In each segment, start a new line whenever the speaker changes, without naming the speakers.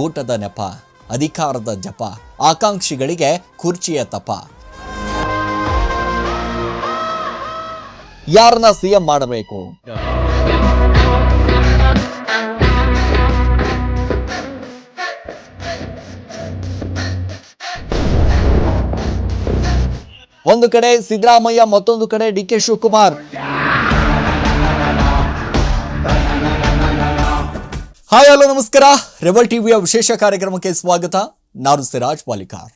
ಊಟದ ನೆಪ, ಅಧಿಕಾರದ ಜಪ, ಆಕಾಂಕ್ಷಿಗಳಿಗೆ ಕುರ್ಚಿಯ ತಪ. ಯಾರನ್ನ ಸಿಎಂ ಮಾಡಬೇಕು? ಒಂದು ಕಡೆ ಸಿದ್ದರಾಮಯ್ಯ, ಮತ್ತೊಂದು ಕಡೆ D K Shivakumar. Hi hello ನಮಸ್ಕಾರ. ರೆಬಲ್ ಟಿವಿಯ ವಿಶೇಷ ಕಾರ್ಯಕ್ರಮಕ್ಕೆ ಸ್ವಾಗತ. ನಾನು ಸಿರಾಜ್ ಪಾಲಿಕಾರ್.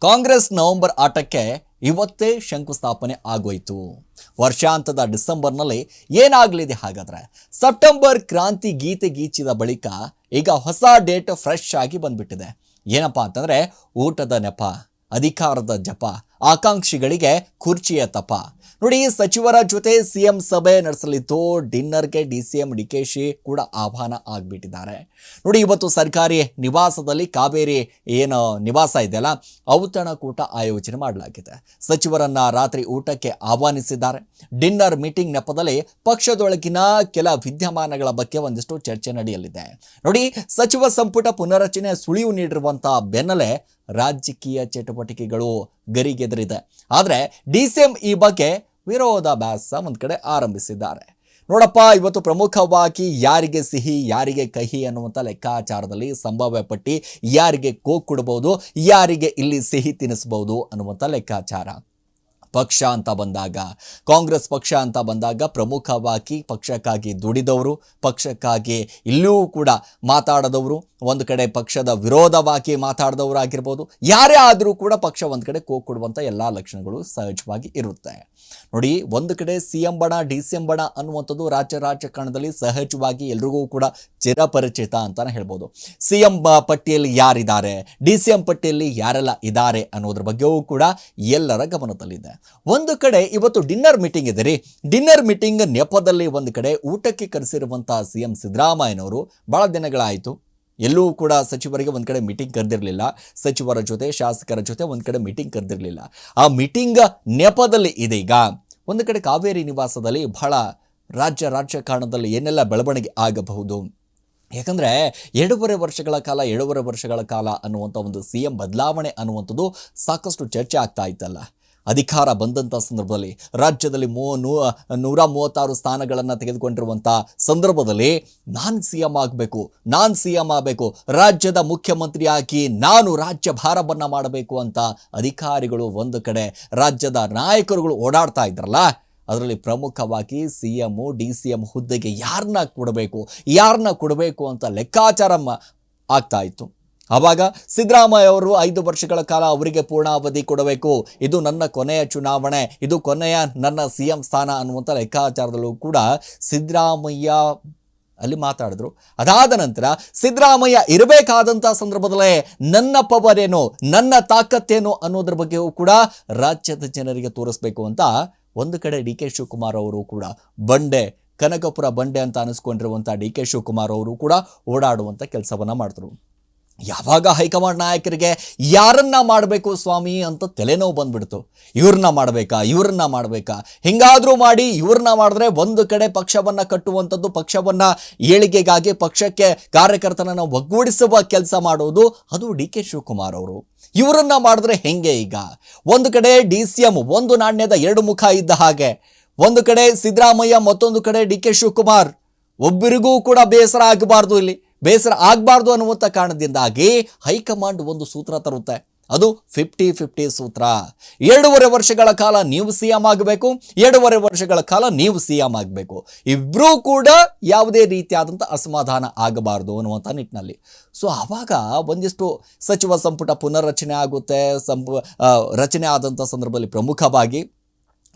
ಕಾಂಗ್ರೆಸ್ ನವೆಂಬರ್ ಆಟಕ್ಕೆ ಇವತ್ತೇ ಶಂಕುಸ್ಥಾಪನೆ ಆಗೋಯಿತು. ವರ್ಷಾಂತದ ಡಿಸೆಂಬರ್ನಲ್ಲಿ ಏನಾಗಲಿದೆ ಹಾಗಾದರೆ? ಸೆಪ್ಟೆಂಬರ್ ಕ್ರಾಂತಿ ಗೀತೆ ಗೀಚಿದ ಬಳಿಕ ಈಗ ಹೊಸ ಡೇಟ್ ಫ್ರೆಶ್ ಆಗಿ ಬಂದ್ಬಿಟ್ಟಿದೆ. ಏನಪ್ಪಾ ಅಂತಂದರೆ ಊಟದ ನೆಪ, ಅಧಿಕಾರದ ಜಪ ಆಕಾಂಕ್ಷಿಗಳಿಗೆ ಕುರ್ಚಿಯ ತಪ. ನೋಡಿ, ಸಚಿವರ ಜೊತೆ ಸಿಎಂ ಸಭೆ ನಡೆಸಲಿದ್ದು ಡಿನ್ನರ್ಗೆ ಡಿ ಸಿ ಎಂ ಡಿಕೆಶಿ ಕೂಡ ಆಹ್ವಾನ ಆಗಿಬಿಟ್ಟಿದ್ದಾರೆ. ನೋಡಿ, ಇವತ್ತು ಸರ್ಕಾರಿ ನಿವಾಸದಲ್ಲಿ ಕಾವೇರಿ ಏನು ನಿವಾಸ ಇದೆಯಲ್ಲ ಔತಣಕೂಟ ಆಯೋಜನೆ ಮಾಡಲಾಗಿದೆ. ಸಚಿವರನ್ನ ರಾತ್ರಿ ಊಟಕ್ಕೆ ಆಹ್ವಾನಿಸಿದ್ದಾರೆ. ಡಿನ್ನರ್ ಮೀಟಿಂಗ್ ನೆಪದಲ್ಲಿ ಪಕ್ಷದೊಳಗಿನ ಕೆಲ ವಿದ್ಯಮಾನಗಳ ಬಗ್ಗೆ ಒಂದಿಷ್ಟು ಚರ್ಚೆ ನಡೆಯಲಿದೆ. ನೋಡಿ, ಸಚಿವ ಸಂಪುಟ ಪುನರಚನೆ ಸುಳಿವು ನೀಡಿರುವಂತಹ ಬೆನ್ನಲ್ಲೇ ರಾಜಕೀಯ ಚಟುವಟಿಕೆಗಳು ಗರಿಗೆದರಿದೆ. ಆದರೆ ಡಿ ಈ ಬಗ್ಗೆ ವಿರೋಧಾಭ್ಯಾಸ ಒಂದು ಕಡೆ ಆರಂಭಿಸಿದ್ದಾರೆ. ನೋಡಪ್ಪ, ಇವತ್ತು ಪ್ರಮುಖವಾಗಿ ಯಾರಿಗೆ ಸಿಹಿ, ಯಾರಿಗೆ ಕಹಿ ಅನ್ನುವಂಥ ಲೆಕ್ಕಾಚಾರದಲ್ಲಿ ಸಂಭಾವ್ಯ ಪಟ್ಟಿ ಯಾರಿಗೆ ಕೋಕ್ ಕೊಡ್ಬೋದು, ಯಾರಿಗೆ ಇಲ್ಲಿ ಸಿಹಿ ತಿನ್ನಿಸ್ಬೋದು ಅನ್ನುವಂಥ ಲೆಕ್ಕಾಚಾರ. ಪಕ್ಷ ಅಂತ ಬಂದಾಗ, ಕಾಂಗ್ರೆಸ್ ಪಕ್ಷ ಅಂತ ಬಂದಾಗ ಪ್ರಮುಖವಾಗಿ ಪಕ್ಷಕ್ಕಾಗಿ ದುಡಿದವರು, ಪಕ್ಷಕ್ಕಾಗಿ ಇಲ್ಲೂ ಕೂಡ ಮಾತಾಡದವರು, ಒಂದು ಕಡೆ ಪಕ್ಷದ ವಿರೋಧವಾಗಿ ಮಾತಾಡಿದವರು ಆಗಿರ್ಬೋದು, ಯಾರೇ ಆದರೂ ಕೂಡ ಪಕ್ಷ ಒಂದು ಕಡೆ ಕೋ ಕೊಡುವಂಥ ಎಲ್ಲ ಲಕ್ಷಣಗಳು ಸಹಜವಾಗಿ ಇರುತ್ತೆ. ನೋಡಿ, ಒಂದು ಕಡೆ ಸಿ ಎಂ ಬಣ, ಡಿ ಸಿ ಎಂ ಬಣ ಅನ್ನುವಂಥದ್ದು ರಾಜ್ಯ ರಾಜಕಾರಣದಲ್ಲಿ ಸಹಜವಾಗಿ ಎಲ್ರಿಗೂ ಕೂಡ ಚಿರಪರಿಚಿತ ಅಂತಲೇ ಹೇಳ್ಬೋದು. ಸಿ ಎಂ ಪಟ್ಟಿಯಲ್ಲಿ ಯಾರಿದ್ದಾರೆ, ಡಿ ಸಿ ಎಂ ಪಟ್ಟಿಯಲ್ಲಿ ಯಾರೆಲ್ಲ ಇದ್ದಾರೆ ಅನ್ನೋದ್ರ ಬಗ್ಗೆಯೂ ಕೂಡ ಎಲ್ಲರ ಗಮನದಲ್ಲಿದೆ. ಒಂದು ಕಡೆ ಇವತ್ತು ಡಿನ್ನರ್ ಮೀಟಿಂಗ್ ಇದೆ ರೀ. ಡಿನ್ನರ್ ಮೀಟಿಂಗ್ ನೆಪದಲ್ಲಿ ಒಂದು ಕಡೆ ಊಟಕ್ಕೆ ಕರೆಸಿರುವಂತಹ ಸಿ ಎಂ ಸಿದ್ದರಾಮಯ್ಯನವರು ಬಹಳ ದಿನಗಳಾಯಿತು. ಎಲ್ಲೂ ಕೂಡ ಸಚಿವರಿಗೆ ಒಂದು ಕಡೆ ಮೀಟಿಂಗ್ ಕರೆದಿರಲಿಲ್ಲ. ಸಚಿವರ ಜೊತೆ, ಶಾಸಕರ ಜೊತೆ ಒಂದು ಕಡೆ ಮೀಟಿಂಗ್ ಕರೆದಿರಲಿಲ್ಲ. ಆ ಮೀಟಿಂಗ್ ನೆಪದಲ್ಲಿ ಇದೀಗ ಒಂದು ಕಡೆ ಕಾವೇರಿ ನಿವಾಸದಲ್ಲಿ ಬಹಳ ರಾಜ್ಯ ರಾಜಕಾರಣದಲ್ಲಿ ಏನೆಲ್ಲ ಬೆಳವಣಿಗೆ ಆಗಬಹುದು? ಯಾಕಂದರೆ ಎರಡೂವರೆ ವರ್ಷಗಳ ಕಾಲ ಎರಡೂವರೆ ವರ್ಷಗಳ ಕಾಲ ಅನ್ನುವಂಥ ಒಂದು ಸಿ ಎಂ ಬದಲಾವಣೆ ಅನ್ನುವಂಥದ್ದು ಸಾಕಷ್ಟು ಚರ್ಚೆ ಆಗ್ತಾ ಇತ್ತಲ್ಲ. ಅಧಿಕಾರ ಬಂದಂಥ ಸಂದರ್ಭದಲ್ಲಿ ರಾಜ್ಯದಲ್ಲಿ ಮೂ, ನೂ, ನೂರ ಮೂವತ್ತಾರು ಸ್ಥಾನಗಳನ್ನು ತೆಗೆದುಕೊಂಡಿರುವಂಥ ಸಂದರ್ಭದಲ್ಲಿ ನಾನು ಸಿ ಎಂ ಆಗಬೇಕು, ನಾನು ಸಿ ಎಂ ಆಗಬೇಕು, ರಾಜ್ಯದ ಮುಖ್ಯಮಂತ್ರಿ ಆಗಿ ನಾನು ರಾಜ್ಯ ಭಾರವನ್ನು ಮಾಡಬೇಕು ಅಂತ ಅಧಿಕಾರಿಗಳು ಒಂದು ಕಡೆ ರಾಜ್ಯದ ನಾಯಕರುಗಳು ಓಡಾಡ್ತಾ ಇದ್ರಲ್ಲ, ಅದರಲ್ಲಿ ಪ್ರಮುಖವಾಗಿ C M D C M ಹುದ್ದೆಗೆ ಯಾರನ್ನ ಕೊಡಬೇಕು ಯಾರನ್ನ ಕೊಡಬೇಕು ಅಂತ ಲೆಕ್ಕಾಚಾರ ಆಗ್ತಾ ಇತ್ತು. ಆವಾಗ ಸಿದ್ದರಾಮಯ್ಯ ಅವರು ಐದು ವರ್ಷಗಳ ಕಾಲ ಅವರಿಗೆ ಪೂರ್ಣಾವಧಿ ಕೊಡಬೇಕು. ಇದು ನನ್ನ ಕೊನೆಯ ಚುನಾವಣೆ, ಇದು ಕೊನೆಯ ನನ್ನ ಸಿ ಎಂ ಸ್ಥಾನ ಅನ್ನುವಂಥ ಲೆಕ್ಕಾಚಾರದಲ್ಲೂ ಕೂಡ ಸಿದ್ದರಾಮಯ್ಯ ಅಲ್ಲಿ ಮಾತಾಡಿದ್ರು. ಅದಾದ ನಂತರ ಸಿದ್ದರಾಮಯ್ಯ ಇರಬೇಕಾದಂಥ ಸಂದರ್ಭದಲ್ಲೇ ನನ್ನ ಪವರ್ ಏನು, ನನ್ನ ತಾಕತ್ತೇನು ಅನ್ನೋದ್ರ ಬಗ್ಗೆಯೂ ಕೂಡ ರಾಜ್ಯದ ಜನರಿಗೆ ತೋರಿಸ್ಬೇಕು ಅಂತ ಒಂದು ಕಡೆ ಡಿ ಕೆ ಶಿವಕುಮಾರ್ ಅವರು ಕೂಡ ಬಂಡೆ, ಕನಕಪುರ ಬಂಡೆ ಅಂತ ಅನಿಸ್ಕೊಂಡಿರುವಂಥ ಡಿ ಕೆ ಶಿವಕುಮಾರ್ ಅವರು ಕೂಡ ಓಡಾಡುವಂಥ ಕೆಲಸವನ್ನ ಮಾಡಿದ್ರು. ಯಾವಾಗ ಹೈಕಮಾಂಡ್ ನಾಯಕರಿಗೆ ಯಾರನ್ನ ಮಾಡಬೇಕು ಸ್ವಾಮಿ ಅಂತ ತಲೆನೋವು ಬಂದ್ಬಿಡ್ತು. ಇವ್ರನ್ನ ಮಾಡಬೇಕಾ ಇವ್ರನ್ನ ಮಾಡಬೇಕಾ? ಹಿಂಗಾದರೂ ಮಾಡಿ ಇವ್ರನ್ನ ಮಾಡಿದ್ರೆ ಒಂದು ಕಡೆ ಪಕ್ಷವನ್ನು ಕಟ್ಟುವಂಥದ್ದು, ಪಕ್ಷವನ್ನು ಏಳಿಗೆಗಾಗಿ ಪಕ್ಷಕ್ಕೆ ಕಾರ್ಯಕರ್ತನನ್ನು ಒಗ್ಗೂಡಿಸುವ ಕೆಲಸ ಮಾಡೋದು ಅದು ಡಿ ಕೆ ಶಿವಕುಮಾರ್ ಅವರು. ಇವರನ್ನ ಮಾಡಿದ್ರೆ ಹೆಂಗೆ ಈಗ? ಒಂದು ಕಡೆ ಡಿ ಸಿ ಎಂ ಒಂದು ನಾಣ್ಯದ ಎರಡು ಮುಖ ಇದ್ದ ಹಾಗೆ, ಒಂದು ಕಡೆ ಸಿದ್ದರಾಮಯ್ಯ ಮತ್ತೊಂದು ಕಡೆ ಡಿ ಕೆ ಶಿವಕುಮಾರ್. ಒಬ್ಬರಿಗೂ ಕೂಡ ಬೇಸರ ಆಗಬಾರ್ದು ಇಲ್ಲಿ. ಬೇಸರ ಆಗಬಾರ್ದು ಅನ್ನುವಂಥ ಕಾರಣದಿಂದಾಗಿ ಹೈಕಮಾಂಡ್ ಒಂದು ಸೂತ್ರ ತರುತ್ತೆ. ಅದು ಫಿಫ್ಟಿ ಫಿಫ್ಟಿ ಸೂತ್ರ. ಎರಡೂವರೆ ವರ್ಷಗಳ ಕಾಲ ನೀವು ಸಿ ಎಂ ಆಗಬೇಕು, ಎರಡೂವರೆ ವರ್ಷಗಳ ಕಾಲ ನೀವು ಸಿ ಎಂ ಆಗಬೇಕು. ಇಬ್ಬರೂ ಕೂಡ ಯಾವುದೇ ರೀತಿಯಾದಂಥ ಅಸಮಾಧಾನ ಆಗಬಾರ್ದು ಅನ್ನುವಂಥ ನಿಟ್ಟಿನಲ್ಲಿ. ಸೊ ಆವಾಗ ಒಂದಿಷ್ಟು ಸಚಿವ ಸಂಪುಟ ಪುನರ್ರಚನೆ ಆಗುತ್ತೆ ಸಂಪು ರಚನೆ ಆದಂಥ ಸಂದರ್ಭದಲ್ಲಿ ಪ್ರಮುಖವಾಗಿ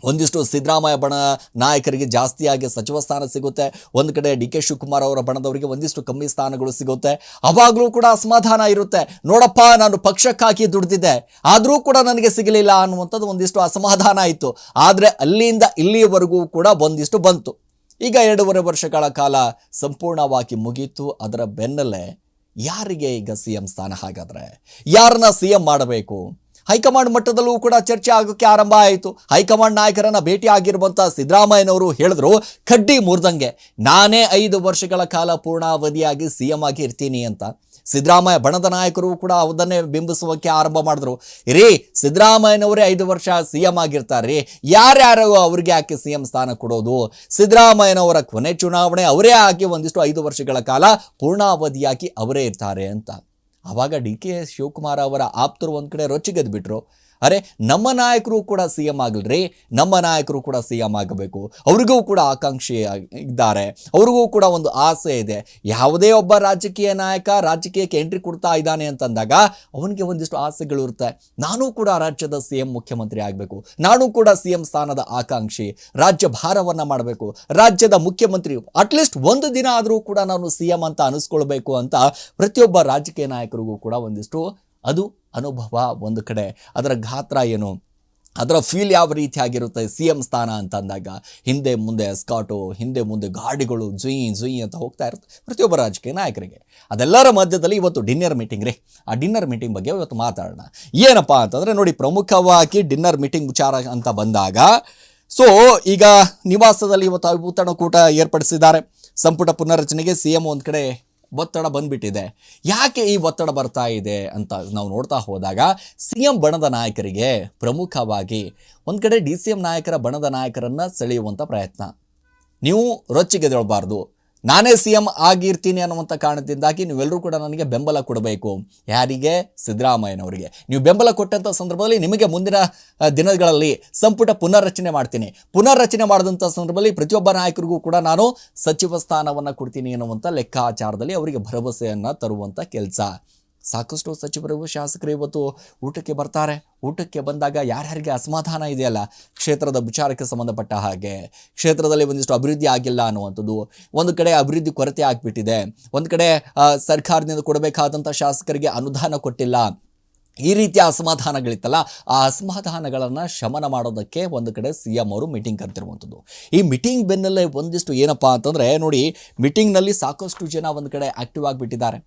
ಒಂದಿಷ್ಟು ಸಿದ್ದರಾಮಯ್ಯ ಬಣ ನಾಯಕರಿಗೆ ಜಾಸ್ತಿಯಾಗಿ ಸಚಿವ ಸ್ಥಾನ ಸಿಗುತ್ತೆ. ಒಂದು ಕಡೆ ಡಿ ಕೆ ಶಿವಕುಮಾರ್ ಅವರ ಬಣದವರಿಗೆ ಒಂದಿಷ್ಟು ಕಮ್ಮಿ ಸ್ಥಾನಗಳು ಸಿಗುತ್ತೆ. ಅವಾಗಲೂ ಕೂಡ ಅಸಮಾಧಾನ ಇರುತ್ತೆ. ನೋಡಪ್ಪ, ನಾನು ಪಕ್ಷಕ್ಕಾಗಿ ದುಡ್ದಿದ್ದೆ. ಆದರೂ ಕೂಡ ನನಗೆ ಸಿಗಲಿಲ್ಲ ಅನ್ನುವಂಥದ್ದು ಒಂದಿಷ್ಟು ಅಸಮಾಧಾನ ಇತ್ತು. ಆದರೆ ಅಲ್ಲಿಂದ ಇಲ್ಲಿಯವರೆಗೂ ಕೂಡ ಒಂದಿಷ್ಟು ಬಂತು. ಈಗ ಎರಡೂವರೆ ವರ್ಷಗಳ ಕಾಲ ಸಂಪೂರ್ಣವಾಗಿ ಮುಗೀತು. ಅದರ ಬೆನ್ನಲ್ಲೇ ಯಾರಿಗೆ ಈಗ ಸಿ ಸ್ಥಾನ ಹಾಗಾದ್ರೆ? ಯಾರನ್ನ ಸಿ ಮಾಡಬೇಕು? ಹೈಕಮಾಂಡ್ ಮಟ್ಟದಲ್ಲೂ ಕೂಡ ಚರ್ಚೆ ಆಗೋಕ್ಕೆ ಆರಂಭ ಆಯಿತು. ಹೈಕಮಾಂಡ್ ನಾಯಕರನ್ನು ಭೇಟಿ ಆಗಿರುವಂಥ ಸಿದ್ದರಾಮಯ್ಯನವರು ಹೇಳಿದ್ರು, ಕಡ್ಡಿ ಮುರಿದಂಗೆ. ನಾನೇ ಐದು ವರ್ಷಗಳ ಕಾಲ ಪೂರ್ಣಾವಧಿಯಾಗಿ ಸಿ ಎಂ ಆಗಿ ಇರ್ತೀನಿ ಅಂತ. ಸಿದ್ದರಾಮಯ್ಯ ಬಣದ ನಾಯಕರು ಕೂಡ ಅದನ್ನೇ ಬಿಂಬಿಸುವಕ್ಕೆ ಆರಂಭ ಮಾಡಿದ್ರು. ರೀ ಸಿದ್ದರಾಮಯ್ಯನವರೇ ಐದು ವರ್ಷ ಸಿ ಎಂ ಆಗಿರ್ತಾರೆ. ರೀ ಯಾರ್ಯಾರು ಅವ್ರಿಗೆ ಯಾಕೆ ಸಿ ಎಂ ಸ್ಥಾನ ಕೊಡೋದು? ಸಿದ್ದರಾಮಯ್ಯನವರ ಕೊನೆ ಚುನಾವಣೆ ಅವರೇ ಆಗಿ ಒಂದಿಷ್ಟು ಐದು ವರ್ಷಗಳ ಕಾಲ ಪೂರ್ಣಾವಧಿಯಾಗಿ ಅವರೇ ಇರ್ತಾರೆ ಅಂತ. ಆವಾಗ ಡಿ ಕೆ ಎಸ್ ಶಿವಕುಮಾರ್ ಅವರ ಆಪ್ತರು ಒಂದು ಕಡೆ ರೊಚ್ಚಿಗೆದ್ದು ಬಿಟ್ರು ಅರೆ ನಮ್ಮ ನಾಯಕರು ಕೂಡ ಸಿ ಎಂ ಆಗಲ್ರಿ, ನಮ್ಮ ನಾಯಕರು ಕೂಡ ಸಿ ಎಂ ಆಗಬೇಕು. ಅವ್ರಿಗೂ ಕೂಡ ಆಕಾಂಕ್ಷಿ ಇದ್ದಾರೆ. ಅವ್ರಿಗೂ ಕೂಡ ಒಂದು ಆಸೆ ಇದೆ. ಯಾವುದೇ ಒಬ್ಬ ರಾಜಕೀಯ ನಾಯಕ ರಾಜಕೀಯಕ್ಕೆ ಎಂಟ್ರಿ ಕೊಡ್ತಾ ಇದ್ದಾನೆ ಅಂತಂದಾಗ ಅವನಿಗೆ ಒಂದಿಷ್ಟು ಆಸೆಗಳು ಇರುತ್ತೆ. ನಾನು ಕೂಡ ರಾಜ್ಯದ ಸಿ ಎಂ ಮುಖ್ಯಮಂತ್ರಿ ಆಗಬೇಕು. ನಾನು ಕೂಡ ಸಿ ಎಂ ಸ್ಥಾನದ ಆಕಾಂಕ್ಷಿ. ರಾಜ್ಯ ಭಾರವನ್ನ ಮಾಡಬೇಕು. ರಾಜ್ಯದ ಮುಖ್ಯಮಂತ್ರಿ ಅಟ್ಲೀಸ್ಟ್ ಒಂದು ದಿನ ಆದರೂ ಕೂಡ ನಾನು ಸಿ ಎಂ ಅಂತ ಅನಿಸ್ಕೊಳ್ಬೇಕು ಅಂತ ಪ್ರತಿಯೊಬ್ಬ ರಾಜಕೀಯ ನಾಯಕರಿಗೂ ಕೂಡ ಒಂದಿಷ್ಟು ಅದು ಅನುಭವ ಒಂದು ಕಡೆ. ಅದರ ಗಾತ್ರ ಏನು? ಅದರ ಫೀಲ್ ಯಾವ ರೀತಿಯಾಗಿರುತ್ತೆ ಸಿ ಎಂ ಸ್ಥಾನ ಅಂತ ಅಂದಾಗ, ಹಿಂದೆ ಮುಂದೆ ಎಸ್ಕಾಟು ಹಿಂದೆ ಮುಂದೆ ಗಾಡಿಗಳು ಜುಯಿ ಜುಯಿ ಅಂತ ಹೋಗ್ತಾ ಇರುತ್ತೆ ಪ್ರತಿಯೊಬ್ಬ ರಾಜಕೀಯ ನಾಯಕರಿಗೆ. ಅದೆಲ್ಲರ ಮಧ್ಯದಲ್ಲಿ ಇವತ್ತು ಡಿನ್ನರ್ ಮೀಟಿಂಗ್ ರೀ. ಆ ಡಿನ್ನರ್ ಮೀಟಿಂಗ್ ಬಗ್ಗೆ ಇವತ್ತು ಮಾತಾಡೋಣ. ಏನಪ್ಪ ಅಂತಂದರೆ ನೋಡಿ, ಪ್ರಮುಖವಾಗಿ ಡಿನ್ನರ್ ಮೀಟಿಂಗ್ ವಿಚಾರ ಅಂತ ಬಂದಾಗ ಸೊ ಈಗ ನಿವಾಸದಲ್ಲಿ ಇವತ್ತು ಔತಣಕೂಟ ಏರ್ಪಡಿಸಿದ್ದಾರೆ. ಸಂಪುಟ ಪುನರ್ರಚನೆಗೆ ಸಿ ಎಂ ಒಂದು ಕಡೆ ಒತ್ತಡ ಬಂದ್ಬಿಟ್ಟಿದೆ. ಯಾಕೆ ಈ ಒತ್ತಡ ಬರ್ತಾ ಇದೆ ಅಂತ ನಾವು ನೋಡ್ತಾ ಹೋದಾಗ, ಸಿ ಎಂ ಬಣದ ನಾಯಕರಿಗೆ ಪ್ರಮುಖವಾಗಿ ಒಂದು ಕಡೆ ಡಿ ಸಿ ಎಂ ನಾಯಕರ ಬಣದ ನಾಯಕರನ್ನು ಸೆಳೆಯುವಂಥ ಪ್ರಯತ್ನ. ನೀವು ರೊಚ್ಚಿಗೆದೊಳ್ಬಾರ್ದು ನಾನೇ ಸಿ ಎಂ ಆಗಿರ್ತೀನಿ ಅನ್ನುವಂಥ ಕಾರಣದಿಂದಾಗಿ ನೀವೆಲ್ಲರೂ ಕೂಡ ನನಗೆ ಬೆಂಬಲ ಕೊಡಬೇಕು. ಯಾರಿಗೆ? ಸಿದ್ದರಾಮಯ್ಯನವರಿಗೆ. ನೀವು ಬೆಂಬಲ ಕೊಟ್ಟಂಥ ಸಂದರ್ಭದಲ್ಲಿ ನಿಮಗೆ ಮುಂದಿನ ದಿನಗಳಲ್ಲಿ ಸಂಪುಟ ಪುನರ್ರಚನೆ ಮಾಡ್ತೀನಿ. ಪುನರ್ರಚನೆ ಮಾಡಿದಂಥ ಸಂದರ್ಭದಲ್ಲಿ ಪ್ರತಿಯೊಬ್ಬ ನಾಯಕರಿಗೂ ಕೂಡ ನಾನು ಸಚಿವ ಸ್ಥಾನವನ್ನು ಕೊಡ್ತೀನಿ ಅನ್ನುವಂಥ ಲೆಕ್ಕಾಚಾರದಲ್ಲಿ ಅವರಿಗೆ ಭರವಸೆಯನ್ನು ತರುವಂಥ ಕೆಲಸ. ಸಾಕಷ್ಟು ಸಚಿವರು, ಶಾಸಕರು ಇವತ್ತು ಊಟಕ್ಕೆ ಬರ್ತಾರೆ. ಊಟಕ್ಕೆ ಬಂದಾಗ ಯಾರ್ಯಾರಿಗೆ ಅಸಮಾಧಾನ ಇದೆಯಲ್ಲ? ಕ್ಷೇತ್ರದ ವಿಚಾರಕ್ಕೆ ಸಂಬಂಧಪಟ್ಟ ಹಾಗೆ. ಕ್ಷೇತ್ರದಲ್ಲಿ ಒಂದಿಷ್ಟು ಅಭಿವೃದ್ಧಿ ಆಗಿಲ್ಲ ಅನ್ನುವಂಥದ್ದು. ಒಂದು ಕಡೆ ಅಭಿವೃದ್ಧಿ ಕೊರತೆ ಆಗಿಬಿಟ್ಟಿದೆ. ಒಂದು ಕಡೆ ಸರ್ಕಾರದಿಂದ ಕೊಡಬೇಕಾದಂಥ ಶಾಸಕರಿಗೆ ಅನುದಾನ ಕೊಟ್ಟಿಲ್ಲ. ಈ ರೀತಿಯ ಅಸಮಾಧಾನಗಳಿತ್ತಲ್ಲ. ಆ ಅಸಮಾಧಾನಗಳನ್ನು ಶಮನ ಮಾಡೋದಕ್ಕೆ ಒಂದು ಕಡೆ ಸಿ ಎಂ ಅವರು ಮೀಟಿಂಗ್ ಕರೆತಿರುವಂಥದ್ದು ಈ ಮೀಟಿಂಗ್ ಬೆನ್ನಲ್ಲೇ ಒಂದಿಷ್ಟು ಏನಪ್ಪ ಅಂತಂದರೆ, ನೋಡಿ, ಮೀಟಿಂಗ್ನಲ್ಲಿ ಸಾಕಷ್ಟು ಜನ ಒಂದು ಕಡೆ ಆ್ಯಕ್ಟಿವ್ ಆಗಿಬಿಟ್ಟಿದ್ದಾರೆ.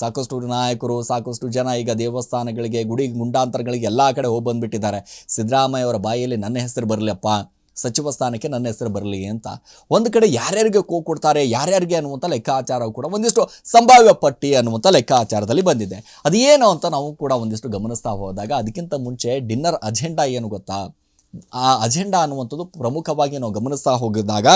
ಸಾಕಷ್ಟು ನಾಯಕರು, ಸಾಕಷ್ಟು ಜನ ಈಗ ದೇವಸ್ಥಾನಗಳಿಗೆ ಗುಡಿ ಗುಂಡಾಂತರಗಳಿಗೆ ಎಲ್ಲ ಕಡೆ ಹೋಗಿ ಬಂದುಬಿಟ್ಟಿದ್ದಾರೆ. ಸಿದ್ದರಾಮಯ್ಯ ಅವರ ಬಾಯಿಯಲ್ಲಿ ನನ್ನ ಹೆಸರು ಬರಲಪ್ಪ ಸಚಿವ ಸ್ಥಾನಕ್ಕೆ ನನ್ನ ಹೆಸರು ಬರಲಿ ಅಂತ ಒಂದು ಕಡೆ ಯಾರ್ಯಾರಿಗೆ ಕೋ ಕೊಡ್ತಾರೆ, ಯಾರ್ಯಾರಿಗೆ ಅನ್ನುವಂಥ ಲೆಕ್ಕಾಚಾರ ಕೂಡ ಒಂದಿಷ್ಟು ಸಂಭಾವ್ಯ ಪಟ್ಟಿ ಅನ್ನುವಂಥ ಲೆಕ್ಕಾಚಾರದಲ್ಲಿ ಬಂದಿದೆ. ಅದೇನು ಅಂತ ನಾವು ಕೂಡ ಒಂದಿಷ್ಟು ಗಮನಿಸ್ತಾ ಹೋದಾಗ ಅದಕ್ಕಿಂತ ಮುಂಚೆ ಡಿನ್ನರ್ ಅಜೆಂಡಾ ಏನು ಗೊತ್ತಾ? ಆ ಅಜೆಂಡಾ ಅನ್ನುವಂಥದ್ದು ಪ್ರಮುಖವಾಗಿ ನಾವು ಗಮನಿಸ್ತಾ ಹೋಗಿದಾಗ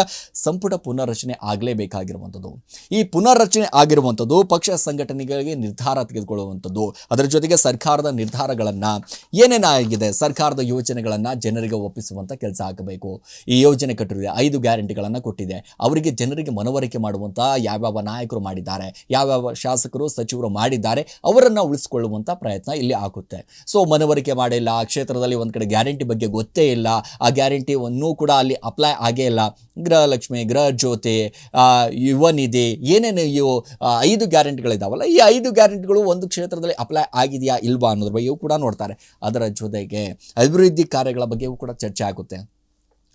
ಸಂಪುಟ ಪುನರ್ರಚನೆ ಆಗಲೇಬೇಕಾಗಿರುವಂಥದ್ದು. ಈ ಪುನರ್ರಚನೆ ಆಗಿರುವಂಥದ್ದು ಪಕ್ಷ ಸಂಘಟನೆಗಳಿಗೆ ನಿರ್ಧಾರ ತೆಗೆದುಕೊಳ್ಳುವಂಥದ್ದು. ಅದರ ಜೊತೆಗೆ ಸರ್ಕಾರದ ನಿರ್ಧಾರಗಳನ್ನು ಏನೇನಾಗಿದೆ? ಸರ್ಕಾರದ ಯೋಜನೆಗಳನ್ನು ಜನರಿಗೆ ಒಪ್ಪಿಸುವಂಥ ಕೆಲಸ ಆಗಬೇಕು ಈ ಯೋಜನೆ ಕಟ್ಟಿದೆ ಐದು ಗ್ಯಾರಂಟಿಗಳನ್ನು ಕೊಟ್ಟಿದೆ. ಅವರಿಗೆ ಜನರಿಗೆ ಮನವರಿಕೆ ಮಾಡುವಂಥ ಯಾವ್ಯಾವ ನಾಯಕರು ಮಾಡಿದ್ದಾರೆ, ಯಾವ್ಯಾವ ಶಾಸಕರು, ಸಚಿವರು ಮಾಡಿದ್ದಾರೆ ಅವರನ್ನು ಉಳಿಸಿಕೊಳ್ಳುವಂಥ ಪ್ರಯತ್ನ ಇಲ್ಲಿ ಆಗುತ್ತೆ ಸೊ ಮನವರಿಕೆ ಮಾಡಿಲ್ಲ, ಆ ಕ್ಷೇತ್ರದಲ್ಲಿ ಒಂದು ಕಡೆ ಗ್ಯಾರಂಟಿ ಬಗ್ಗೆ ಗೊತ್ತೇ ಇಲ್ಲ. ಆ ಗ್ಯಾರಂಟಿ ಒಂದೂ ಕೂಡ ಅಲ್ಲಿ ಅಪ್ಲೈ ಆಗೇ ಇಲ್ಲ. ಗೃಹಲಕ್ಷ್ಮಿ, ಗೃಹ ಜ್ಯೋತಿ ಯುವ ನಿಧಿ, ಏನೇನು ಇವು ಐದು ಗ್ಯಾರಂಟಿಗಳಿದಾವಲ್ಲ ಈ ಐದು ಗ್ಯಾರಂಟಿಗಳು ಒಂದು ಕ್ಷೇತ್ರದಲ್ಲಿ ಅಪ್ಲೈ ಆಗಿದೆಯಾ ಇಲ್ವಾ ಅನ್ನೋದ್ರ ಬಗ್ಗೆಯೂ ಕೂಡ ನೋಡ್ತಾರೆ. ಅದರ ಜೊತೆಗೆ ಅಭಿವೃದ್ಧಿ ಕಾರ್ಯಗಳ ಬಗ್ಗೆಯೂ ಕೂಡ ಚರ್ಚೆ ಆಗುತ್ತೆ.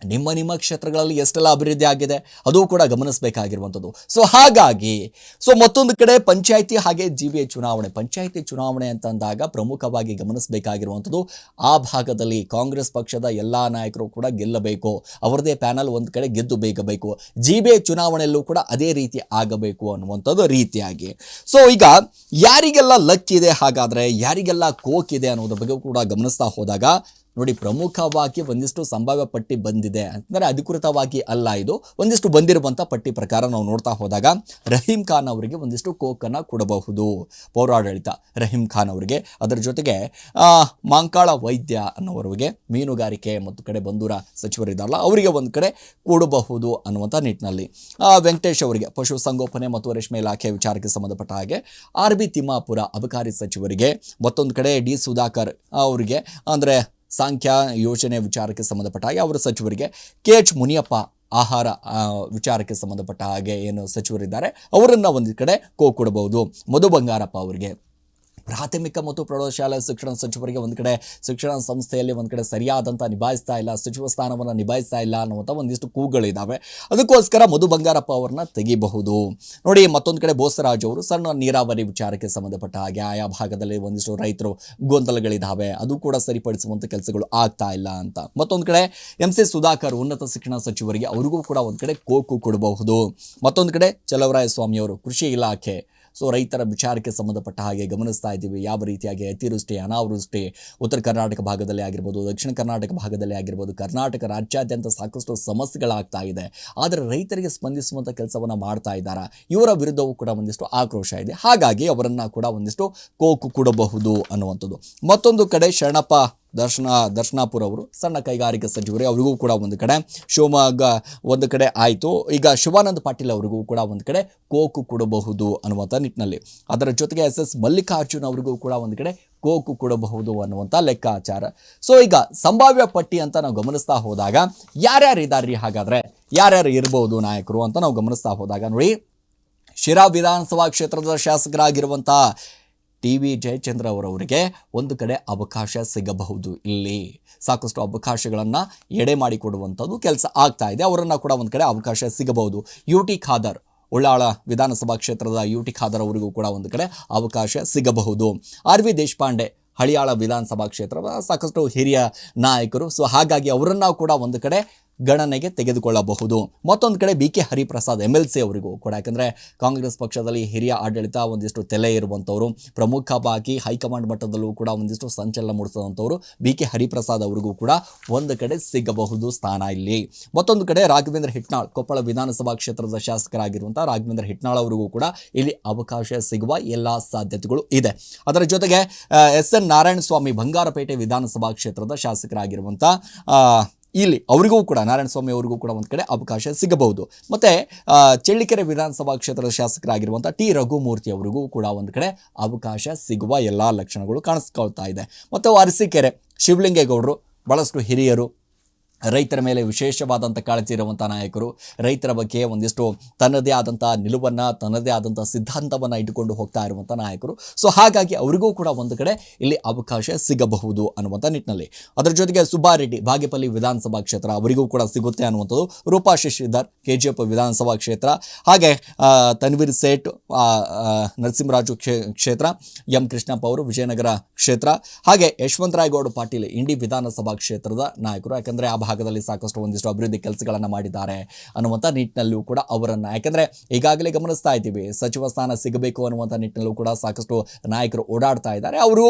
ನಿಮ್ಮ ನಿಮ್ಮ ಕ್ಷೇತ್ರಗಳಲ್ಲಿ ಎಷ್ಟೆಲ್ಲ ಅಭಿವೃದ್ಧಿ ಆಗಿದೆ ಅದು ಕೂಡ ಗಮನಿಸಬೇಕಾಗಿರುವಂಥದ್ದು. ಸೊ ಹಾಗಾಗಿ ಸೊ ಮತ್ತೊಂದು ಕಡೆ ಪಂಚಾಯಿತಿ ಹಾಗೆ ಜಿ ಬಿ ಚುನಾವಣೆ. ಪಂಚಾಯಿತಿ ಚುನಾವಣೆ ಅಂತಂದಾಗ ಪ್ರಮುಖವಾಗಿ ಗಮನಿಸಬೇಕಾಗಿರುವಂಥದ್ದು ಆ ಭಾಗದಲ್ಲಿ ಕಾಂಗ್ರೆಸ್ ಪಕ್ಷದ ಎಲ್ಲ ನಾಯಕರು ಕೂಡ ಗೆಲ್ಲಬೇಕು. ಅವರದೇ ಪ್ಯಾನಲ್ ಒಂದು ಕಡೆ ಗೆದ್ದು ಬೇಕಬೇಕು ಜಿ ಬಿ ಎ ಚುನಾವಣೆಯಲ್ಲೂ ಕೂಡ ಅದೇ ರೀತಿ ಆಗಬೇಕು ಅನ್ನುವಂಥದ್ದು ರೀತಿಯಾಗಿ. ಸೊ ಈಗ ಯಾರಿಗೆಲ್ಲ ಲಕ್ ಇದೆ ಹಾಗಾದರೆ, ಯಾರಿಗೆಲ್ಲ ಕೋಕ್ ಇದೆ ಅನ್ನೋದ್ರ ಬಗ್ಗೆ ಕೂಡ ಗಮನಿಸ್ತಾ ಹೋದಾಗ ನೋಡಿ, ಪ್ರಮುಖವಾಗಿ ಒಂದಿಷ್ಟು ಸಂಭಾವ್ಯ ಪಟ್ಟಿ ಬಂದಿದೆ. ಅಂತಂದರೆ ಅಧಿಕೃತವಾಗಿ ಅಲ್ಲ ಇದು. ಒಂದಿಷ್ಟು ಬಂದಿರುವಂಥ ಪಟ್ಟಿ ಪ್ರಕಾರ ನಾವು ನೋಡ್ತಾ ಹೋದಾಗ ರಹೀಂ ಖಾನ್ ಅವರಿಗೆ ಒಂದಿಷ್ಟು ಕೋಕನ್ನು ಕೊಡಬಹುದು. ಪೌರಾಡಳಿತ ರಹೀಂ ಖಾನ್ ಅವರಿಗೆ. ಅದರ ಜೊತೆಗೆ ಮಾಂಕಾಳ ವೈದ್ಯ ಅನ್ನೋರಿಗೆ ಮೀನುಗಾರಿಕೆ ಮತ್ತು ಕಡೆ ಬಂದೂರ ಸಚಿವರಿದ್ದಾರಲ್ಲ ಅವರಿಗೆ ಒಂದು ಕಡೆ ಕೊಡಬಹುದು ಅನ್ನುವಂಥ ನಿಟ್ಟಿನಲ್ಲಿ. ವೆಂಕಟೇಶ್ ಅವರಿಗೆ, ಪಶುಸಂಗೋಪನೆ ಮತ್ತು ರೇಷ್ಮೆ ಇಲಾಖೆ ವಿಚಾರಕ್ಕೆ ಸಂಬಂಧಪಟ್ಟ ಹಾಗೆ ಆರ್ ಬಿ ತಿಮ್ಮಾಪುರ ಅಬಕಾರಿ ಸಚಿವರಿಗೆ, ಮತ್ತೊಂದು ಕಡೆ ಡಿ ಸುಧಾಕರ್ ಅವರಿಗೆ, ಅಂದರೆ ಸಾಂಖ್ಯ ಯೋಜನೆ ವಿಚಾರಕ್ಕೆ ಸಂಬಂಧಪಟ್ಟ ಹಾಗೆ ಅವರ ಸಚಿವರಿಗೆ ಕೆ ಎಚ್ ಮುನಿಯಪ್ಪ ಆಹಾರ ವಿಚಾರಕ್ಕೆ ಸಂಬಂಧಪಟ್ಟ ಹಾಗೆ ಏನು ಸಚಿವರಿದ್ದಾರೆ, ಅವರನ್ನು ಒಂದು ಕಡೆ ಕೋ ಕೊಡಬಹುದು. ಮಧು ಬಂಗಾರಪ್ಪ ಅವರಿಗೆ. ಪ್ರಾಥಮಿಕ ಮತ್ತು ಪ್ರೌಢಶಾಲಾ ಶಿಕ್ಷಣ ಸಚಿವರಿಗೆ ಒಂದು ಕಡೆ ಶಿಕ್ಷಣ ಸಂಸ್ಥೆಯಲ್ಲಿ ಒಂದು ಕಡೆ ಸರಿಯಾದಂಥ ನಿಭಾಯಿಸ್ತಾ ಇಲ್ಲ, ಸಚಿವ ಸ್ಥಾನವನ್ನು ನಿಭಾಯಿಸ್ತಾ ಇಲ್ಲ ಅನ್ನುವಂಥ ಒಂದಿಷ್ಟು ಕೂಗಳಿದ್ದಾವೆ ಅದಕ್ಕೋಸ್ಕರ ಮಧು ಬಂಗಾರಪ್ಪ ಅವರನ್ನ ತೆಗಿಬಹುದು. ನೋಡಿ, ಮತ್ತೊಂದು ಕಡೆ ಬೋಸರಾಜ್ ಅವರು ಸಣ್ಣ ನೀರಾವರಿ ವಿಚಾರಕ್ಕೆ ಸಂಬಂಧಪಟ್ಟ ಹಾಗೆ ಆಯಾ ಭಾಗದಲ್ಲಿ ಒಂದಿಷ್ಟು ರೈತರು ಗೊಂದಲಗಳಿದ್ದಾವೆ ಅದು ಕೂಡ ಸರಿಪಡಿಸುವಂಥ ಕೆಲಸಗಳು ಆಗ್ತಾ ಇಲ್ಲ ಅಂತ. ಮತ್ತೊಂದು ಕಡೆ ಎಂ ಸಿ ಸುಧಾಕರ್ ಉನ್ನತ ಶಿಕ್ಷಣ ಸಚಿವರಿಗೆ ಅವರಿಗೂ ಕೂಡ ಒಂದು ಕಡೆ ಕೋಕು ಕೊಡಬಹುದು. ಮತ್ತೊಂದು ಕಡೆ ಚಲವರಾಯ ಸ್ವಾಮಿ ಅವರು ಕೃಷಿ ಇಲಾಖೆ ಸೊ ರೈತರ ವಿಚಾರಕ್ಕೆ ಸಂಬಂಧಪಟ್ಟ ಹಾಗೆ ಗಮನಿಸ್ತಾ ಇದ್ದೀವಿ. ಯಾವ ರೀತಿಯಾಗಿ ಅತಿವೃಷ್ಟಿ, ಅನಾವೃಷ್ಟಿ, ಉತ್ತರ ಕರ್ನಾಟಕ ಭಾಗದಲ್ಲಿ ಆಗಿರ್ಬೋದು, ದಕ್ಷಿಣ ಕರ್ನಾಟಕ ಭಾಗದಲ್ಲಿ ಆಗಿರ್ಬೋದು, ಕರ್ನಾಟಕ ರಾಜ್ಯಾದ್ಯಂತ ಸಾಕಷ್ಟು ಸಮಸ್ಯೆಗಳಾಗ್ತಾ ಇದೆ. ಆದರೆ ರೈತರಿಗೆ ಸ್ಪಂದಿಸುವಂಥ ಕೆಲಸವನ್ನು ಮಾಡ್ತಾ ಇದ್ದಾರೆ? ಇವರ ವಿರುದ್ಧವೂ ಕೂಡ ಒಂದಿಷ್ಟು ಆಕ್ರೋಶ ಇದೆ. ಹಾಗಾಗಿ ಅವರನ್ನು ಕೂಡ ಒಂದಿಷ್ಟು ಕೋಕು ಕೊಡಬಹುದು ಅನ್ನುವಂಥದ್ದು. ಮತ್ತೊಂದು ಕಡೆ ಶರಣಪ್ಪ ದರ್ಶನ, ದರ್ಶನಾಪುರ ಅವರು, ಸಣ್ಣ ಕೈಗಾರಿಕಾ ಸಚಿವರು, ಅವರಿಗೂ ಕೂಡ ಒಂದು ಕಡೆ. ಶಿವಮೊಗ್ಗ ಒಂದು ಕಡೆ ಆಯಿತು. ಈಗ ಶಿವಾನಂದ ಪಾಟೀಲ್ ಅವರಿಗೂ ಕೂಡ ಒಂದು ಕಡೆ ಕೋಕು ಕೊಡಬಹುದು ಅನ್ನುವಂಥ ನಿಟ್ಟಿನಲ್ಲಿ. ಅದರ ಜೊತೆಗೆ ಎಸ್ ಎಸ್ ಮಲ್ಲಿಕಾರ್ಜುನ್ ಅವರಿಗೂ ಕೂಡ ಒಂದು ಕಡೆ ಕೋಕು ಕೊಡಬಹುದು ಅನ್ನುವಂಥ ಲೆಕ್ಕಾಚಾರ. ಸೊ ಈಗ ಸಂಭಾವ್ಯ ಪಟ್ಟಿ ಅಂತ ನಾವು ಗಮನಿಸ್ತಾ ಹೋದಾಗ, ಯಾರ್ಯಾರು ಇದ್ದಾರೆ ಹಾಗಾದರೆ ಯಾರ್ಯಾರು ಇರ್ಬೋದು ನಾಯಕರು ಅಂತ ನಾವು ಗಮನಿಸ್ತಾ ಹೋದಾಗ ನೋಡಿ, ಶಿರಾ ವಿಧಾನಸಭಾ ಕ್ಷೇತ್ರದ ಶಾಸಕರಾಗಿರುವಂಥ ಟಿ ವಿ ಜಯಚಂದ್ರ ಅವರವರಿಗೆ ಒಂದು ಕಡೆ ಅವಕಾಶ ಸಿಗಬಹುದು. ಇಲ್ಲಿ ಸಾಕಷ್ಟು ಅವಕಾಶಗಳನ್ನು ಎಡೆ ಮಾಡಿಕೊಡುವಂಥದ್ದು ಕೆಲಸ ಆಗ್ತಾ ಇದೆ. ಅವರನ್ನು ಕೂಡ ಒಂದು ಕಡೆ ಅವಕಾಶ ಸಿಗಬಹುದು. ಯು ಟಿ ಖಾದರ್ ಉಳ್ಳಾಳ ವಿಧಾನಸಭಾ ಕ್ಷೇತ್ರದ ಯು ಟಿ ಖಾದರ್ ಅವರಿಗೂ ಕೂಡ ಒಂದು ಕಡೆ ಅವಕಾಶ ಸಿಗಬಹುದು. ಆರ್ ವಿ ದೇಶಪಾಂಡೆ, ಹಳಿಯಾಳ ವಿಧಾನಸಭಾ ಕ್ಷೇತ್ರದ ಸಾಕಷ್ಟು ಹಿರಿಯ ನಾಯಕರು. ಸೊ ಹಾಗಾಗಿ ಅವರನ್ನು ಕೂಡ ಒಂದು ಕಡೆ ಗಣನೆಗೆ ತೆಗೆದುಕೊಳ್ಳಬಹುದು. ಮತ್ತೊಂದು ಕಡೆ B K Hariprasad M L C ಅವರಿಗೂ ಕೂಡ. ಯಾಕಂದರೆ ಕಾಂಗ್ರೆಸ್ ಪಕ್ಷದಲ್ಲಿ ಹಿರಿಯ ಆಡಳಿತ ಒಂದಿಷ್ಟು ತಲೆ ಇರುವಂಥವರು ಪ್ರಮುಖವಾಗಿ ಹೈಕಮಾಂಡ್ ಮಟ್ಟದಲ್ಲೂ ಕೂಡ ಒಂದಿಷ್ಟು ಸಂಚಲನ ಮೂಡಿಸಿದಂಥವರು ಬಿ ಕೆ ಹರಿಪ್ರಸಾದ್ ಅವರಿಗೂ ಕೂಡ ಒಂದು ಕಡೆ ಸಿಗಬಹುದು ಸ್ಥಾನ ಇಲ್ಲಿ. ಮತ್ತೊಂದು ಕಡೆ ರಾಘವೇಂದ್ರ ಹಿಟ್ನಾಳ್, ಕೊಪ್ಪಳ ವಿಧಾನಸಭಾ ಕ್ಷೇತ್ರದ ಶಾಸಕರಾಗಿರುವಂಥ ರಾಘವೇಂದ್ರ ಹಿಟ್ನಾಳ್ ಅವರಿಗೂ ಕೂಡ ಇಲ್ಲಿ ಅವಕಾಶ ಸಿಗುವ ಎಲ್ಲ ಸಾಧ್ಯತೆಗಳು ಇದೆ. ಅದರ ಜೊತೆಗೆ ಎಸ್ ಎನ್ ನಾರಾಯಣಸ್ವಾಮಿ ಬಂಗಾರಪೇಟೆ ವಿಧಾನಸಭಾ ಕ್ಷೇತ್ರದ ಶಾಸಕರಾಗಿರುವಂಥ ಇಲ್ಲಿ ಅವರಿಗೂ ಕೂಡ ನಾರಾಯಣ ಸ್ವಾಮಿ ಅವರಿಗೂ ಕೂಡ ಒಂದು ಕಡೆ ಅವಕಾಶ ಸಿಗಬಹುದು. ಮತ್ತೆ ಚಳ್ಳಿಕೆರೆ ವಿಧಾನಸಭಾ ಕ್ಷೇತ್ರದ ಶಾಸಕರಾಗಿರುವಂಥ ಟಿ ರಘುಮೂರ್ತಿ ಅವರಿಗೂ ಕೂಡ ಒಂದು ಕಡೆ ಅವಕಾಶ ಸಿಗುವ ಎಲ್ಲ ಲಕ್ಷಣಗಳು ಕಾಣಿಸ್ಕೊಳ್ತಾ ಇದೆ. ಮತ್ತು ಅರಸೀಕೆರೆ ಶಿವಲಿಂಗೇಗೌಡರು ಭಾಳಷ್ಟು ಹಿರಿಯರು ರೈತರ ಮೇಲೆ ವಿಶೇಷವಾದಂಥ ಕಾಳಜಿ ಇರುವಂಥ ನಾಯಕರು, ರೈತರ ಬಗ್ಗೆ ಒಂದಿಷ್ಟು ತನ್ನದೇ ಆದಂಥ ನಿಲುವನ್ನು, ತನ್ನದೇ ಆದಂಥ ಸಿದ್ಧಾಂತವನ್ನು ಇಟ್ಟುಕೊಂಡು ಹೋಗ್ತಾ ಇರುವಂಥ ನಾಯಕರು. ಸೊ ಹಾಗಾಗಿ ಅವರಿಗೂ ಕೂಡ ಒಂದು ಕಡೆ ಇಲ್ಲಿ ಅವಕಾಶ ಸಿಗಬಹುದು ಅನ್ನುವಂಥ ನಿಟ್ಟಿನಲ್ಲಿ. ಅದರ ಜೊತೆಗೆ ಸುಬ್ಬಾರೆಡ್ಡಿ, ಬಾಗೇಪಲ್ಲಿ ವಿಧಾನಸಭಾ ಕ್ಷೇತ್ರ ಅವರಿಗೂ ಕೂಡ ಸಿಗುತ್ತೆ ಅನ್ನುವಂಥದ್ದು Roopa Shashidhar K G F ವಿಧಾನಸಭಾ ಕ್ಷೇತ್ರ. ಹಾಗೆ ತನ್ವೀರ್ ಸೇಠ್ ನರಸಿಂಹರಾಜು ಕ್ಷೇ, ಕ್ಷೇತ್ರ, ಎಂ ಕೃಷ್ಣಪ್ಪ ಅವರು ವಿಜಯನಗರ ಕ್ಷೇತ್ರ. ಹಾಗೆ ಯಶವಂತರಾಯಗೌಡ ಪಾಟೀಲ್, ಇಂಡಿ ವಿಧಾನಸಭಾ ಕ್ಷೇತ್ರದ ನಾಯಕರು. ಯಾಕಂದರೆ ಆ ಭಾಗದಲ್ಲಿ ಸಾಕಷ್ಟು ಒಂದಿಷ್ಟು ಅಭಿವೃದ್ಧಿ ಕೆಲಸಗಳನ್ನು ಮಾಡಿದ್ದಾರೆ ಅನ್ನುವಂಥ ನಿಟ್ಟಿನಲ್ಲೂ ಕೂಡ ಅವರನ್ನು. ಯಾಕಂದರೆ ಈಗಾಗಲೇ ಗಮನಿಸ್ತಾ ಇದ್ದೀವಿ, ಸಚಿವ ಸ್ಥಾನ ಸಿಗಬೇಕು ಅನ್ನುವಂಥ ನಿಟ್ಟಿನಲ್ಲೂ ಕೂಡ ಸಾಕಷ್ಟು ನಾಯಕರು ಓಡಾಡ್ತಾ ಇದ್ದಾರೆ. ಅವರು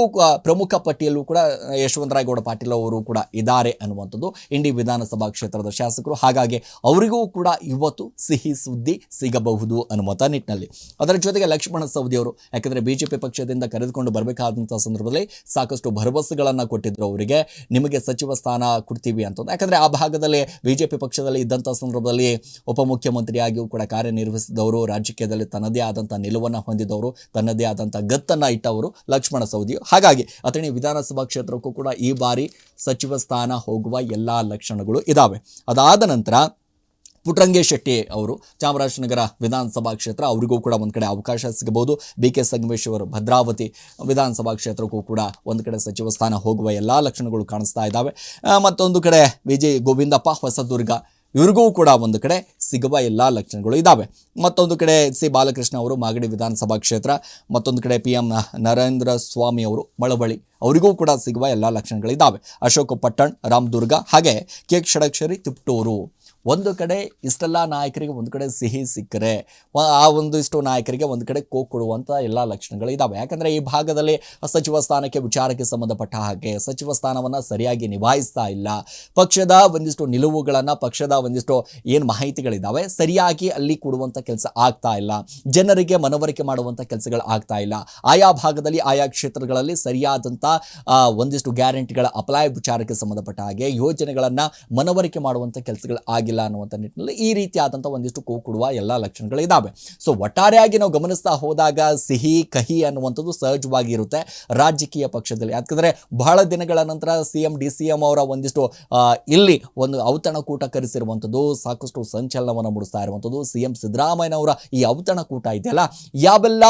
ಪ್ರಮುಖ ಪಟ್ಟಿಯಲ್ಲೂ ಕೂಡ ಯಶವಂತರಾಯಗೌಡ ಪಾಟೀಲ್ ಅವರು ಕೂಡ ಇದ್ದಾರೆ ಅನ್ನುವಂಥದ್ದು ಇಂಡಿ ವಿಧಾನಸಭಾ ಕ್ಷೇತ್ರದ ಶಾಸಕರು. ಹಾಗಾಗಿ ಅವರಿಗೂ ಕೂಡ ಇವತ್ತು ಸಿಹಿ ಸುದ್ದಿ ಸಿಗಬಹುದು ಅನ್ನುವಂಥ ನಿಟ್ಟಿನಲ್ಲಿ. ಅದರ ಜೊತೆಗೆ ಲಕ್ಷ್ಮಣ ಸವದಿ ಅವರು, ಯಾಕಂದರೆ ಬಿಜೆಪಿ ಪಕ್ಷದಿಂದ ಕರೆದುಕೊಂಡು ಬರಬೇಕಾದಂಥ ಸಂದರ್ಭದಲ್ಲಿ ಸಾಕಷ್ಟು ಭರವಸೆಗಳನ್ನು ಕೊಟ್ಟಿದ್ರು ಅವರಿಗೆ. ನಿಮಗೆ ಸಚಿವ ಸ್ಥಾನ ಕೊಡ್ತೀವಿ ಅಂತ ಯಾಕಂದರೆ ಆ ಭಾಗದಲ್ಲಿ ಬಿ ಜೆ ಪಿ ಪಕ್ಷದಲ್ಲಿ ಇದ್ದಂಥ ಸಂದರ್ಭದಲ್ಲಿ ಉಪಮುಖ್ಯಮಂತ್ರಿಯಾಗಿಯೂ ಕೂಡ ಕಾರ್ಯನಿರ್ವಹಿಸಿದವರು, ರಾಜಕೀಯದಲ್ಲಿ ತನ್ನದೇ ಆದಂಥ ನಿಲುವನ್ನು ಹೊಂದಿದವರು, ತನ್ನದೇ ಆದಂಥ ಗತ್ತನ್ನು ಇಟ್ಟವರು ಲಕ್ಷ್ಮಣ ಸವದಿ ಹಾಗಾಗಿ ಅಥಣಿ ವಿಧಾನಸಭಾ ಕ್ಷೇತ್ರಕ್ಕೂ ಕೂಡ ಈ ಬಾರಿ ಸಚಿವ ಸ್ಥಾನ ಹೋಗುವ ಎಲ್ಲ ಲಕ್ಷಣಗಳು ಇದ್ದಾವೆ ಅದಾದ ನಂತರ ಪುಟ್ರಂಗೇಶ್ ಶೆಟ್ಟಿ ಅವರು ಚಾಮರಾಜನಗರ ವಿಧಾನಸಭಾ ಕ್ಷೇತ್ರ, ಅವರಿಗೂ ಕೂಡ ಒಂದು ಕಡೆ ಅವಕಾಶ ಸಿಗಬಹುದು. ಬಿ ಕೆ ಸಂಗಮೇಶ್ವರ್, ಭದ್ರಾವತಿ ವಿಧಾನಸಭಾ ಕ್ಷೇತ್ರಕ್ಕೂ ಕೂಡ ಒಂದು ಕಡೆ ಸಚಿವ ಸ್ಥಾನ ಹೋಗುವ ಎಲ್ಲ ಲಕ್ಷಣಗಳು ಕಾಣಿಸ್ತಾ ಇದ್ದಾವೆ ಮತ್ತೊಂದು ಕಡೆ ವಿಜಯ್ ಗೋವಿಂದಪ್ಪ, ಹೊಸದುರ್ಗ, ಇವ್ರಿಗೂ ಕೂಡ ಒಂದು ಕಡೆ ಸಿಗುವ ಎಲ್ಲ ಲಕ್ಷಣಗಳು ಇದ್ದಾವೆ ಮತ್ತೊಂದು ಕಡೆ ಸಿ ಬಾಲಕೃಷ್ಣ ಅವರು ಮಾಗಡಿ ವಿಧಾನಸಭಾ ಕ್ಷೇತ್ರ, ಮತ್ತೊಂದು ಕಡೆ ಪಿ ಎಂ ನರೇಂದ್ರ ಸ್ವಾಮಿ ಅವರು ಮಳಬಳಿ ಅವರಿಗೂ ಕೂಡ ಸಿಗುವ ಎಲ್ಲ ಲಕ್ಷಣಗಳಿದ್ದಾವೆ ಅಶೋಕ ಪಟ್ಟಣ್, ರಾಮದುರ್ಗ, ಹಾಗೆ ಕೆ. ಷಡಕ್ಷರಿ, ತಿಪ್ಟೂರು. ಒಂದು ಕಡೆ ಇಷ್ಟೆಲ್ಲ ನಾಯಕರಿಗೆ, ಒಂದು ಕಡೆ ಸಿಹಿ ಸಿಕ್ಕರೆ ಆ ಒಂದಿಷ್ಟು ನಾಯಕರಿಗೆ ಒಂದು ಕಡೆ ಕೋ ಕೊಡುವಂಥ ಎಲ್ಲ ಲಕ್ಷಣಗಳು ಇದ್ದಾವೆ ಯಾಕಂದರೆ ಈ ಭಾಗದಲ್ಲಿ ಸಚಿವ ಸ್ಥಾನಕ್ಕೆ ವಿಚಾರಕ್ಕೆ ಸಂಬಂಧಪಟ್ಟ ಹಾಗೆ ಸಚಿವ ಸ್ಥಾನವನ್ನು ಸರಿಯಾಗಿ ನಿಭಾಯಿಸ್ತಾ ಇಲ್ಲ. ಪಕ್ಷದ ಒಂದಿಷ್ಟು ನಿಲುವುಗಳನ್ನು, ಪಕ್ಷದ ಒಂದಿಷ್ಟು ಏನು ಮಾಹಿತಿಗಳಿದ್ದಾವೆ ಸರಿಯಾಗಿ ಅಲ್ಲಿ ಕೊಡುವಂಥ ಕೆಲಸ ಆಗ್ತಾ ಇಲ್ಲ. ಜನರಿಗೆ ಮನವರಿಕೆ ಮಾಡುವಂಥ ಕೆಲಸಗಳು ಆಗ್ತಾ ಇಲ್ಲ. ಆಯಾ ಭಾಗದಲ್ಲಿ ಆಯಾ ಕ್ಷೇತ್ರಗಳಲ್ಲಿ ಸರಿಯಾದಂಥ ಒಂದಿಷ್ಟು ಗ್ಯಾರಂಟಿಗಳ ಅಪ್ಲೈ ವಿಚಾರಕ್ಕೆ ಸಂಬಂಧಪಟ್ಟ ಹಾಗೆ ಯೋಜನೆಗಳನ್ನು ಮನವರಿಕೆ ಮಾಡುವಂಥ ಕೆಲಸಗಳು ಆಗಿಲ್ಲ. ಅನ್ನುವಂಥ ನಿಟ್ಟಿನಲ್ಲಿ ಈ ರೀತಿಯಾದಂಥ ಒಂದಿಷ್ಟು ಕೂ ಕೊಡುವ ಎಲ್ಲ ಲಕ್ಷಣಗಳು ಇದ್ದಾವೆ ಸೊ ಒಟ್ಟಾರೆಯಾಗಿ ನಾವು ಗಮನಿಸ್ತಾ ಹೋದಾಗ ಸಿಹಿ, ಕಹಿ ಅನ್ನುವಂಥದ್ದು ಸಹಜವಾಗಿ ಇರುತ್ತೆ ರಾಜಕೀಯ ಪಕ್ಷದಲ್ಲಿ ಯಾಕಂದರೆ ಬಹಳ ದಿನಗಳ ನಂತರ C M D C M ಅವರ ಒಂದಿಷ್ಟು ಇಲ್ಲಿ ಒಂದು ಔತಣಕೂಟ ಕರೆಸಿರುವಂಥದ್ದು, ಸಾಕಷ್ಟು ಸಂಚಲನವನ್ನು ಮೂಡಿಸ್ತಾ ಇರುವಂಥದ್ದು ಸಿ ಎಂ ಸಿದ್ದರಾಮಯ್ಯನವರ ಈ ಔತಣಕೂಟ ಇದೆಯಲ್ಲ? ಯಾವೆಲ್ಲ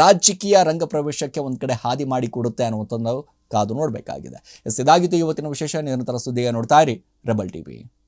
ರಾಜಕೀಯ ರಂಗ ಪ್ರವೇಶಕ್ಕೆ ಒಂದು ಕಡೆ ಹಾದಿ ಮಾಡಿ ಕೊಡುತ್ತೆ ಅನ್ನುವಂಥದ್ದು ನಾವು ಕಾದು ನೋಡಬೇಕಾಗಿದೆ. ಎಸ್, ಇದಾಗಿತ್ತು ಇವತ್ತಿನ ವಿಶೇಷ. ನಿರಂತರ ಸುದ್ದಿಗೆ ನೋಡ್ತಾ ಇರಿ. Rebel TV.